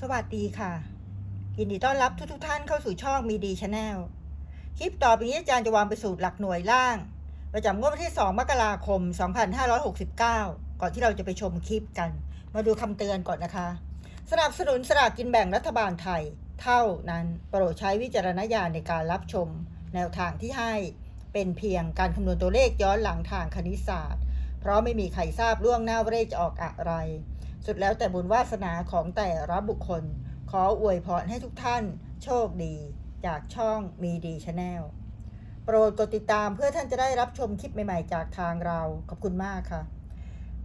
สวัสดีค่ะ ยินดีต้อนรับทุกทุกท่านเข้าสู่ช่องมีดีชาแนลคลิปต่อไปนี้อาจารย์จะวางไปสูตรหลักหน่วยล่าง ประจำงวดวันที่ 2 มกราคม 2569 ก่อนที่เราจะไปชมคลิปกัน มาดูคำเตือนก่อนนะคะ สนับสนุนสลากกินแบ่งรัฐบาลไทย เท่านั้นโปรดใช้วิจารณญาณในการรับชม แนวทางที่ให้เป็นเพียงการคำนวณตัวเลขย้อนหลังทางคณิตศาสตร์ เพราะไม่มีใครทราบล่วงหน้าว่าเลขจะออกอะไร สุดแล้วแต่บุญวาสนาของแต่ละบุคคล ขออวยพรให้ทุกท่านโชคดี จากช่องมีดีชาแนลโปรดกดติดตามเพื่อท่านจะได้รับชมคลิปใหม่ ๆ จากทางเรา ขอบคุณมากค่ะ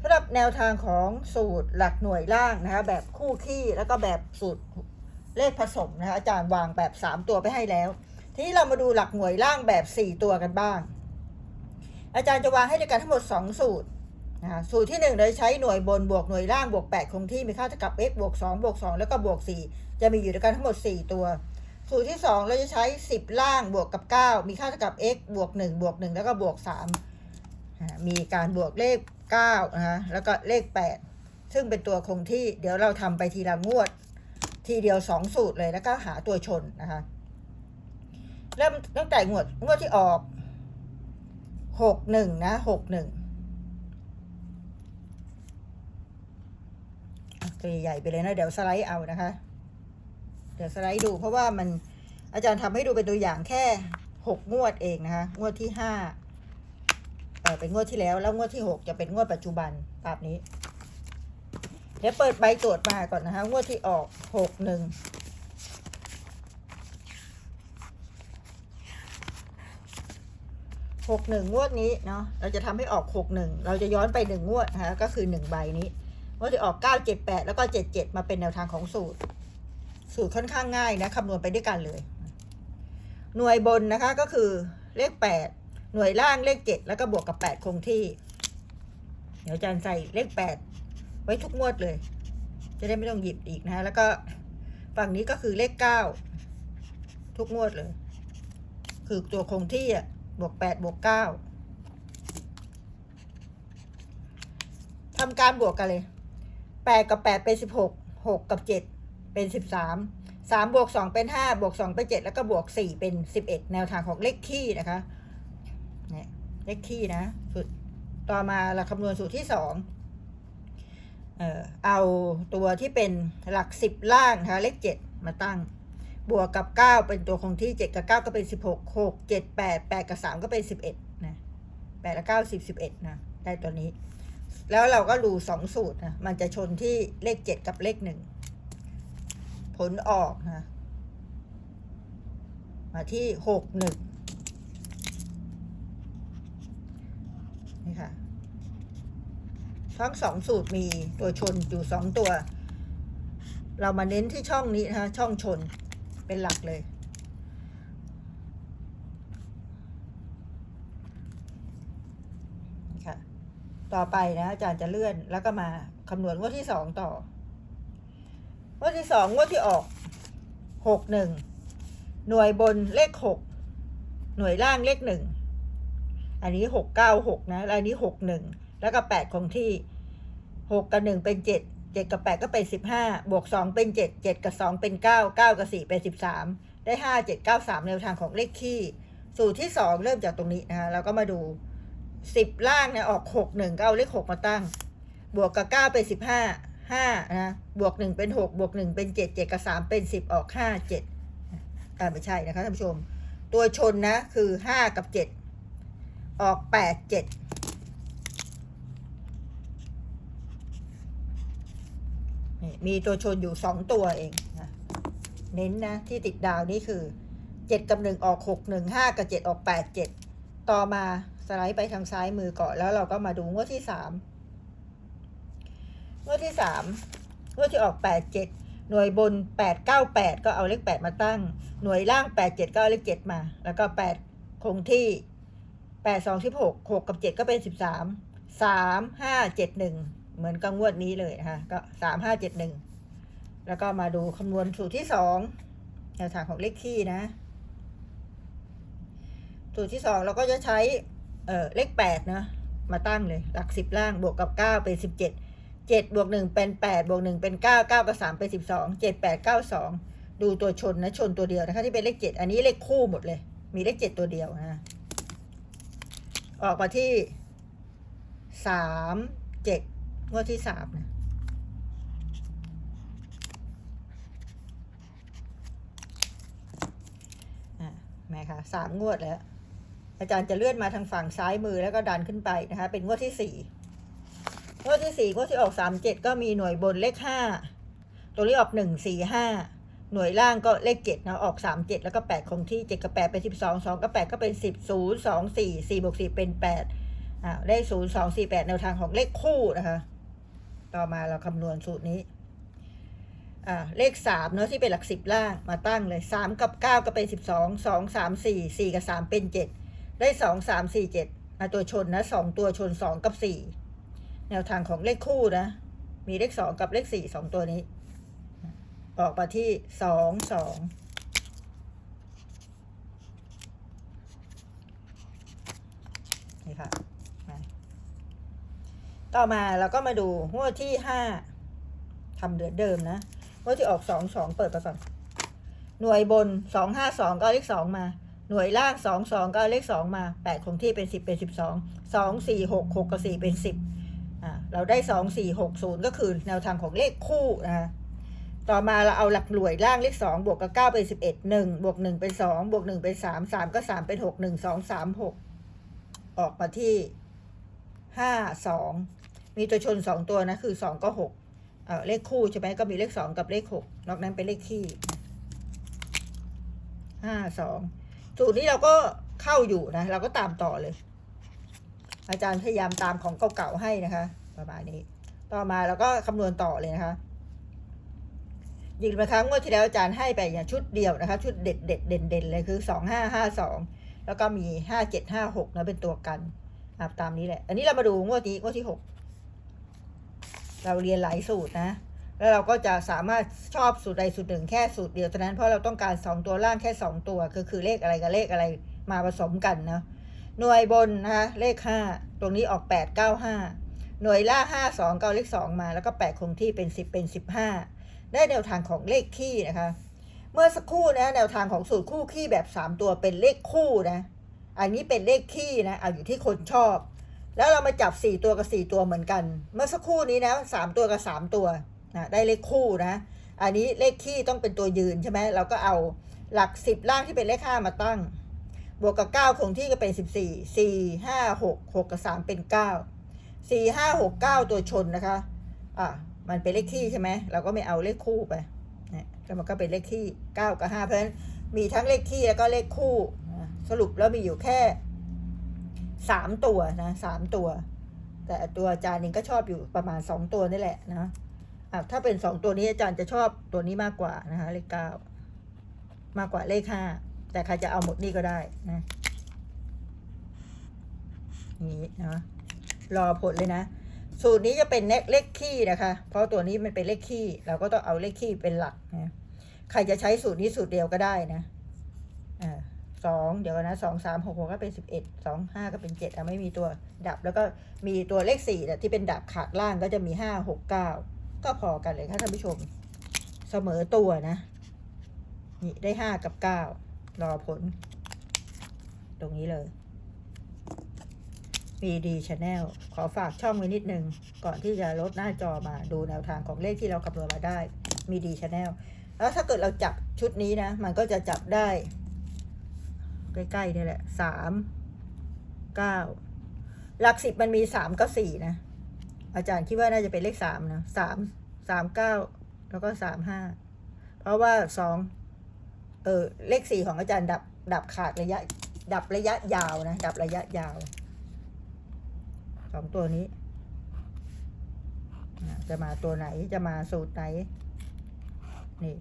สำหรับแนวทางของสูตรหลักหน่วยล่างนะคะแบบคู่ขี้แล้วก็แบบสูตรเลขผสมนะคะอาจารย์วางแบบ 3 ตัวไปให้แล้ว ทีนี้เรามาดูหลักหน่วยล่างแบบ 4 ตัวกันบ้าง อาจารย์จะวางให้ด้วยกันทั้งหมด 2 สูตร นะคะสูตรที่1เราใช้หน่วยบนบวกหน่วยล่างบวก 8 คงที่มีค่าเท่ากับ x บวก2บวก2แล้วก็บวก 4 จะมีอยู่ด้วยกันทั้งหมด 4 ตัว สูตรที่ 2 เราจะใช้ 10 ล่างบวกกับ 9 มีค่าเท่ากับ x บวก1บวก1แล้วก็บวก3อ่ามีการบวกเลข9นะคะแล้วก็เลข 8 ซึ่งเป็นตัวคงที่เดี๋ยวเราทำไปทีละงวด ทีเดียว 2 สูตรเลยแล้วก็หาตัวชนนะคะเริ่มตั้งแต่งวดงวดที่ออก 61 นะ 61 ตัวใหญ่ไปเลยนะ เดี๋ยวสไลด์เอานะคะ เดี๋ยวสไลด์ดูเพราะว่ามันอาจารย์ทำให้ดูเป็นตัวอย่างแค่หกงวดเองนะคะ งวดที่ห้าเออเป็นงวดที่แล้ว แล้วงวดที่หกจะเป็นงวดปัจจุบันแบบนี้ เดี๋ยวเปิดใบตรวจมาก่อนนะคะ งวดที่ออกหกหนึ่งหกหนึ่งงวดนี้เนาะเราจะทำให้ออกหกหนึ่งเราจะย้อนไปหนึ่งงวดนะคะก็คือหนึ่งใบนี้ ว่าจะออก 9 7 8 แล้วก็ 7 7 มาเป็นแนวทางของสูตร สูตรค่อนข้างง่ายนะคำนวณไปด้วยกันเลย หน่วยบนนะคะก็คือเลข 8 หน่วยล่างเลข 7 แล้วก็บวกกับ 8 คงที่ เดี๋ยวอาจารย์ใส่เลข 8 ไว้ทุกงวดเลย จะได้ไม่ต้องหยิบอีกนะแล้วก็ฝั่งนี้ก็คือเลข 9 ทุกงวดเลย คือตัวคงที่อะบวก 8 บวก 9ทำการบวกกันเลย ปดกับแปดเป็นสิบหกหกกับเจ็ดเป็นสิบสามสามบวกสองเป็นห้าบวกสองเป็นเจ็ดแล้วก็บวกสี่เป็นสิบเอ็ดแนวทางของเลขคี่นะคะเนี่ยเลขคี่นะสูตรต่อมาเราคำนวณสูตรที่สองเอ่อเอาตัวที่เป็นหลักสิบล่างนะคะเลขเจ็ดมาตั้ง บวกกับเก้าเป็นตัวคงที่เจ็ดกับเก้าก็เป็นสิบหกหกเจ็ดแปดแปดกับสามก็เป็นสิบเอ็ดนะแปดและเก้าสิบสิบเอ็ดนะได้ตัวนี้ แล้วเราก็ดูสองสูตรนะมันจะชนที่เลขเจ็ดกับเลขหนึ่งผลออกนะมาที่หกหนึ่งนี่ค่ะทั้งสองสูตรมีตัวชนอยู่สองตัว เรามาเน้นที่ช่องนี้นะคะช่องชนเป็นหลักเลย ค่ะ ต่อไปนะอาจารย์จะเลื่อนแล้วก็มาคำนวณงวดที่สองต่องวดที่สองงวดที่ออกหกหนึ่งหน่วยบนเลขหกหน่วยล่างเลขหนึ่งอันนี้หกเก้าหกนะแล้วอันนี้หกหนึ่งแล้วก็แปดคงที่หกกับหนึ่งเป็นเจ็ดเจ็ดกับแปดก็เป็นสิบห้าบวกสองเป็นเจ็ดเจ็ดกับสองเป็นเก้าเก้ากับสี่เป็นสิบสามได้ห้าเจ็ดเก้าสามแนวทางของเลขคี่สูตรที่สองเริ่มจากตรงนี้นะคะเราก็มาดู สิบล่างเนี่ยออกหกหนึ่งก็เอาเลขหกมาตั้ง บวกกับเก้าเป็นสิบห้าห้านะบวกหนึ่งเป็นหกบวกหนึ่งเป็นเจ็ดเจ็ดกับสามเป็นสิบออกห้าเจ็ดอ่าไม่ใช่นะคะท่านผู้ชม ตัวชนนะคือห้ากับเจ็ดออกแปดเจ็ดมีตัวชนอยู่สองตัวเองนะเน้นนะที่ติดดาวนี่คือเจ็ดกับหนึ่งออกหกหนึ่งห้ากับเจ็ดออกแปดเจ็ดต่อมา สไลด์ไปทางซ้ายมือก่อนแล้วเราก็มาดูงวดที่สามงวดที่สามงวดที่ออกแปดเจ็ดหน่วยบนแปดเก้าแปดก็เอาเลขแปดมาตั้ง หน่วยล่างแปดเจ็ดก็เอาเลขเจ็ดมา แล้วก็แปดคงที่แปดสองสิบหกหกกับเจ็ดก็เป็นสิบสามสามห้าเจ็ดหนึ่งเหมือนกับงวดนี้เลยนะคะก็สามห้าเจ็ดหนึ่งแล้วก็มาดูคำนวณสูตรที่สองแนวทางของเลขคี่นะ สูตรที่สองเราก็จะใช้ เออเลขแปดนะมาตั้งเลย หลักสิบล่างบวกกับเก้าเป็นสิบเจ็ดเจ็ดบวกหนึ่งเป็นแปดบวกหนึ่งเป็นเก้าเก้ากับสามเป็นสิบสองเจ็ดแปดเก้าสองดูตัวชนนะชนตัวเดียวนะคะที่เป็นเลขเจ็ดอันนี้เลขคู่หมดเลย มีเลขเจ็ดตัวเดียวนะออกมาที่สามเจ็ดงวดที่สามนะอะแม่คะสามงวดแล้ว อาจารย์จะเลื่อนมาทางฝั่งซ้ายมือแล้วก็ดันขึ้นไปนะคะ เป็นงวดที่สี่งวดที่สี่งวดที่ออกสามเจ็ดก็มีหน่วยบนเลขห้าตัวนี้ออกหนึ่งสี่ห้าหน่วยล่างก็เลขเจ็ดนะออกสามเจ็ดแล้วก็แปดคงที่เจ็ดกับแปดเป็นสิบสองสองกับแปดก็เป็นสิบศูนย์สองสี่สี่บวกสี่เป็นแปดอ่าเลขศูนย์สองสี่แปดแนวทางของเลขคู่นะคะ ต่อมาเราคำนวณสูตรนี้อ่าเลขสามเนาะที่เป็นหลักสิบล่างมาตั้งเลยสามกับเก้าก็เป็นสิบสองสองสามสี่สี่กับสามเป็นเจ็ด ได้สองสามสี่เจ็ดมาตัวชนนะสองตัวชนสองกับสี่แนวทางของเลขคู่นะ มีเลขสองกับเลขสี่สองตัวนี้ ออกมาที่สองสองนี่ค่ะต่อมาเราก็มาดูงวดที่ห้าทำเดือนเดิมนะงวดที่ออกสองสองเปิดไปก่อน หน่วยบนสองห้าสองก็เลขสองมา หน่วยล่างสองสองก็เลขสองมาแปดคงที่เป็นสิบเป็นสิบสองสองสี่หกหกกับสี่เป็นสิบอ่าเราได้สองสี่หกศูนย์ก็คือแนวทางของเลขคู่นะต่อมาเราเอาหลักหน่วยล่างเลขสองบวกกับเก้าเป็นสิบเอ็ดหนึ่งบวกหนึ่งเป็นสองบวกหนึ่งเป็นสามสามก็สามเป็นหกหนึ่งสองสามหกออกมาที่ห้าสองมีตัวชนสองตัวนะคือสองก็หกเออเลขคู่ใช่ไหมก็มีเลขสองกับเลขหกนอกนั้นเป็นเลขคี่ห้าสอง สูตรนี้เราก็เข้าอยู่นะ เราก็ตามต่อเลย อาจารย์พยายามตามของเก่าๆให้นะคะ ประมาณนี้ ต่อมาเราก็คำนวณต่อเลยนะคะยิงมาครั้งงวดที่แล้วอาจารย์ให้ไปอย่างชุดเดียวนะคะ ชุดเด็ดเด็ดเด่นเด่นเลยคือสองห้าห้าสองแล้วก็มีห้าเจ็ดห้าหกนะเป็นตัวกันตามนี้แหละ อันนี้เรามาดูงวดนี้งวดที่หกเราเรียนหลายสูตรนะ แล้วเราก็จะสามารถชอบสูตรใดสูตรหนึ่งแค่สูตรเดียวเท่านั้นเพราะเราต้องการสองตัวล่างแค่สองตัวก็คือเลขอะไรกับเลขอะไรมาผสมกันเนาะหน่วยบนนะคะเลขห้าตรงนี้ออกแปดเก้าห้าหน่วยล่างห้าสองเก้าเลขสองมาแล้วก็แปดคงที่เป็นสิบเป็นสิบห้าได้แนวทางของเลขคี่นะคะ เมื่อสักครู่นะแนวทางของสูตรคู่คี่แบบสามตัวเป็นเลขคู่นะอันนี้เป็นเลขคี่นะเอาอยู่ที่คนชอบ แล้วเรามาจับสี่ตัวกับสี่ตัวเหมือนกัน เมื่อสักครู่นี้นะสามตัวกับสามตัว นะได้เลขคู่นะอันนี้เลขคี่ต้องเป็นตัวยืนใช่ไหมเราก็เอาหลักสิบล่างที่เป็นเลขห้ามาตั้ง บวกกับเก้าคงที่ก็เป็นสิบสี่สี่ห้าหกหกกับสามเป็นเก้าสี่ห้าหกเก้าตัวชนนะคะอะมันเป็นเลขคี่ใช่ไหมเราก็ไม่เอาเลขคู่ไปนะแล้วมันก็เป็นเลขคี่เก้ากับห้าเพราะฉะนั้นมีทั้งเลขคี่แล้วก็เลขคู่สรุปแล้วมีอยู่แค่สามตัวนะสามตัว แต่ตัวอาจารย์เองก็ชอบอยู่ประมาณสองตัวนี่แหละนะ อะถ้าเป็นสองตัวนี้อาจารย์จะชอบตัวนี้มากกว่านะคะเลขเก้ามากกว่าเลขห้าแต่ใครจะเอาหมดนี่ก็ได้นะนี่นะรอผลเลยนะ สูตรนี้จะเป็นเลขคี่นะคะ เพราะตัวนี้มันเป็นเลขคี่เราก็ต้องเอาเลขคี่เป็นหลักนะใครจะใช้สูตรนี้สูตรเดียวก็ได้นะอ่าสองเดี๋ยวนะสองสามหกหกก็เป็นสิบเอ็ดสองห้าก็เป็นเจ็ดอะไม่มีตัวดับ แล้วก็มีตัวเลขสี่ที่เป็นดับขาดล่างก็จะมีห้าหกเก้า ก็พอกันเลยค่ะท่านผู้ชม เสมอตัวนะ นี่ได้ห้ากับเก้ารอผล ตรงนี้เลยมีดีชาแนลขอฝากช่องไว้นิดนึง ก่อนที่จะลดหน้าจอมาดูแนวทางของเลขที่เราคำนวณมาได้ มีดีชาแนลแล้วถ้าเกิดเราจับชุดนี้นะ มันก็จะจับได้ ใกล้ๆนี่แหละสามเก้าหลักสิบมันมีสามกับสี่นะ อาจารย์คิดว่าน่าจะเป็นเลขสามนะสามสามเก้าแล้วก็สามห้าเพราะว่าสองเออเลขสี่ของอาจารย์ดับดับขาดระยะ ดับระยะยาวนะ ดับระยะยาวสองตัวนี้ จะมาตัวไหนจะมาสูตรไหน นี่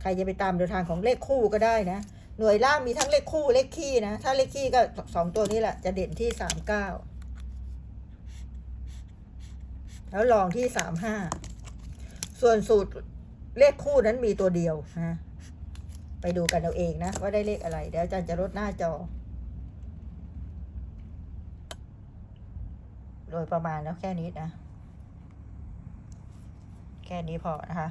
ใครจะไปตามแนวทางของเลขคู่ก็ได้นะ หน่วยล่างมีทั้งเลขคู่เลขคี่นะ ถ้าเลขคี่ก็สองตัวนี้แหละจะเด่นที่สามเก้า แล้วลองที่สามห้าส่วนสูตรเลขคู่นั้นมีตัวเดียวนะไปดูกันเอาเองนะ ว่าได้เลขอะไร เดี๋ยวอาจารย์จะลดหน้าจอ โดยประมาณแล้วแค่นี้นะ แค่นี้พอนะคะ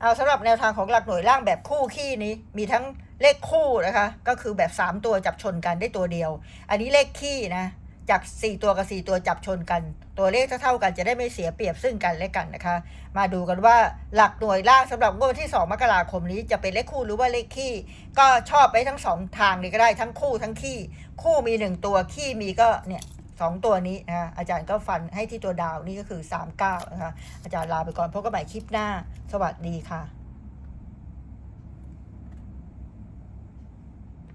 เอาสำหรับแนวทางของหลักหน่วยล่างแบบคู่ขี้นี้ มีทั้งเลขคู่นะคะ ก็คือแบบ 3 ตัวจับชนกันได้ตัวเดียว อันนี้เลขขี้นะ จาก 4 ตัวกับ 4 ตัวจับชนกัน ตัวเลขเท่าๆกันจะได้ไม่เสียเปรียบซึ่งกันและกันนะคะ มาดูกันว่าหลักหน่วยล่างสำหรับงวดที่ 2 มกราคมนี้จะเป็นเลขคู่หรือว่าเลขขี้ ก็ชอบไปทั้งสองทางเลยก็ได้ทั้งคู่ทั้งขี้ คู่มี 1 ตัวขี้มีก็เนี่ยสองตัวนี้นะะอาจารย์ก็ฟันให้ที่ตัวดาวนี่ก็คือ 39 นะคะอาจารย์ลาไปก่อนพบกันใหม่คลิปหน้า สวัสดีค่ะ